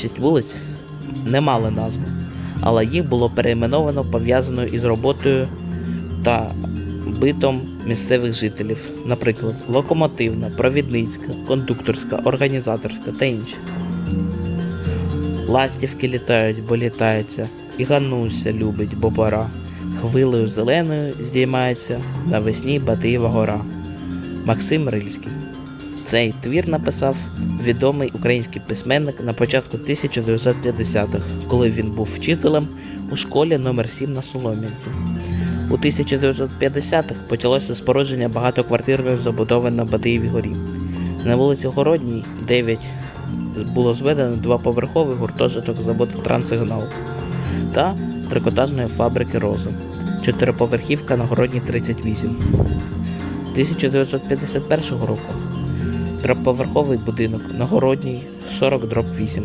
більшість вулиць не мали назви, але їх було перейменовано пов'язаною із роботою та битом місцевих жителів, наприклад, локомотивна, провідницька, кондукторська, організаторська та інші. Ластівки літають, бо літається, і гануся любить, бо пора. Хвилею зеленою здіймається навесні Батиєва гора. Максим Рильський. Цей твір написав відомий український письменник на початку 1950-х, коли він був вчителем у школі номер 7 на Солом'янці. У 1950-х почалося спорудження багатоквартирної забудови на Батиєвій горі. На вулиці Городній 9 було зведено двоповерховий гуртожиток заводу Транссигнал та трикотажної фабрики Роза. Чотириповерхівка на Городній 38. 1951 року трьохповерховий будинок на Городній 40 8.